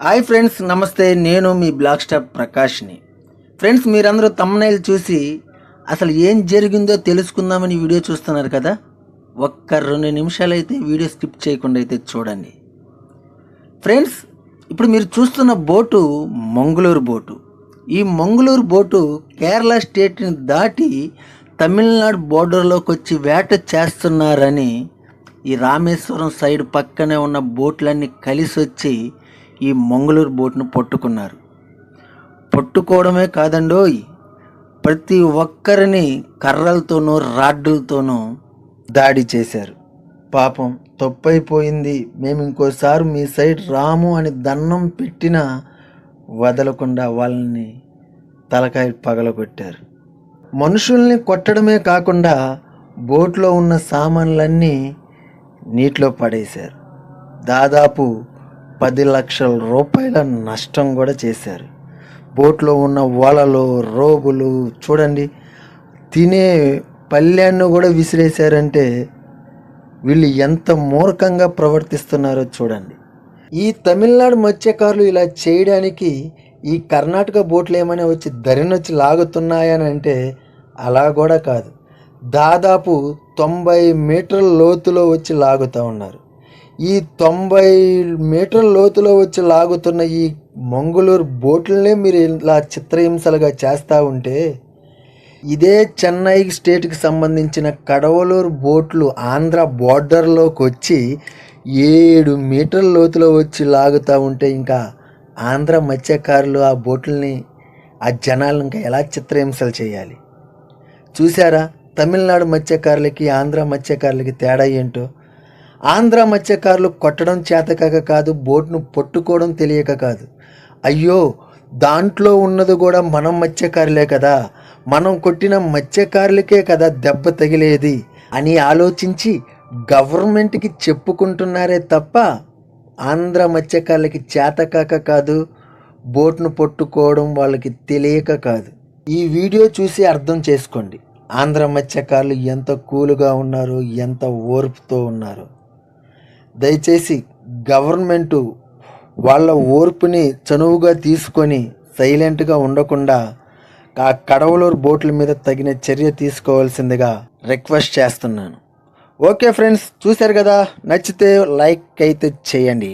Hi friends నమస్తే. నేను మీ బ్లాక్ స్టాప్ ప్రకాష్ని. ఫ్రెండ్స్ మీరందరూ తమ్నైల్ చూసి అసలు ఏం జరిగిందో తెలుసుకుందామని వీడియో చూస్తున్నారు కదా? ఒక్క రెండు నిమిషాలు అయితే వీడియో స్కిప్ చేయకుండా అయితే చూడండి. ఫ్రెండ్స్ ఇప్పుడు మీరు చూస్తున్న బోటు మంగళూరు బోటు. ఈ మంగళూరు బోటు కేరళ స్టేట్ని దాటి తమిళనాడు బోర్డర్లోకి వచ్చి వేట చేస్తున్నారని ఈ రామేశ్వరం సైడ్ పక్కనే ఉన్న బోట్లన్నీ కలిసి వచ్చి ఈ మంగళూరు బోట్ను పట్టుకున్నారు. పట్టుకోవడమే కాదండోయ్ ప్రతి ఒక్కరిని కర్రలతోనూ రాడ్డులతోనూ దాడి చేశారు. పాపం తప్పైపోయింది. మేము ఇంకోసారి మీ సైడ్ రాము అని దండం పెట్టినా వదలకుండా వాళ్ళని తలకాయ పగలగొట్టారు. మనుషుల్ని కొట్టడమే కాకుండా బోట్లో ఉన్న సామాన్లన్నీ నీటిలో పడేశారు. దాదాపు పది లక్షల రూపాయల నష్టం కూడా చేశారు. బోట్లో ఉన్న వలలు రోగులు చూడండి తినే పళ్ళ్యాన్ని కూడా విసిరేశారంటే వీళ్ళు ఎంత మూర్ఖంగా ప్రవర్తిస్తున్నారో చూడండి. ఈ తమిళనాడు మత్స్యకారులు ఇలా చేయడానికి ఈ కర్ణాటక బోట్లు ఏమైనా వచ్చి దరినొచ్చి లాగుతున్నాయని అంటే అలా కూడా కాదు. దాదాపు తొంభై మీటర్ల లోతులో వచ్చి లాగుతూ ఉన్నారు. ఈ తొంభై మీటర్ల లోతులో వచ్చి లాగుతున్న ఈ మంగళూరు బోట్లనే మీరు ఇలా చిత్రహింసలుగా చేస్తూ ఉంటే ఇదే చెన్నై స్టేట్కి సంబంధించిన కడవలూరు బోట్లు ఆంధ్ర బోర్డర్లోకి వచ్చి ఏడు మీటర్ల లోతులో వచ్చి లాగుతూ ఉంటే ఇంకా ఆంధ్ర మత్స్యకారులు ఆ బోట్లని ఆ జనాలను ఇంకా ఎలా చిత్రహింసలు చేయాలి? చూసారా తమిళనాడు మత్స్యకారులకి ఆంధ్ర మత్స్యకారులకి తేడా ఏంటో? ఆంధ్ర మత్స్యకారులు కొట్టడం చేతకాక కాదు బోట్ను పట్టుకోవడం తెలియక కాదు. అయ్యో దాంట్లో ఉన్నది కూడా మనం మత్స్యకారులే కదా. మనం కొట్టిన మత్స్యకారులకే కదా దెబ్బ తగిలేది అని ఆలోచించి గవర్నమెంట్కి చెప్పుకుంటున్నారే తప్ప ఆంధ్ర మత్స్యకారులకి చేతకాక కాదు బోట్ను పట్టుకోవడం వాళ్ళకి తెలియక కాదు. ఈ వీడియో చూసి అర్థం చేసుకోండి. ఆంధ్ర మత్స్యకారులు ఎంత కూలుగా ఉన్నారు ఎంత ఓర్పుతో ఉన్నారు. దయచేసి గవర్నమెంటు వాళ్ళ ఓర్పుని చనువుగా తీసుకొని సైలెంట్గా ఉండకుండా ఆ కడవలూరు బోట్ల మీద తగిన చర్య తీసుకోవాల్సిందిగా రిక్వెస్ట్ చేస్తున్నాను. ఓకే ఫ్రెండ్స్ చూశారు కదా? నచ్చితే లైక్ అయితే చేయండి.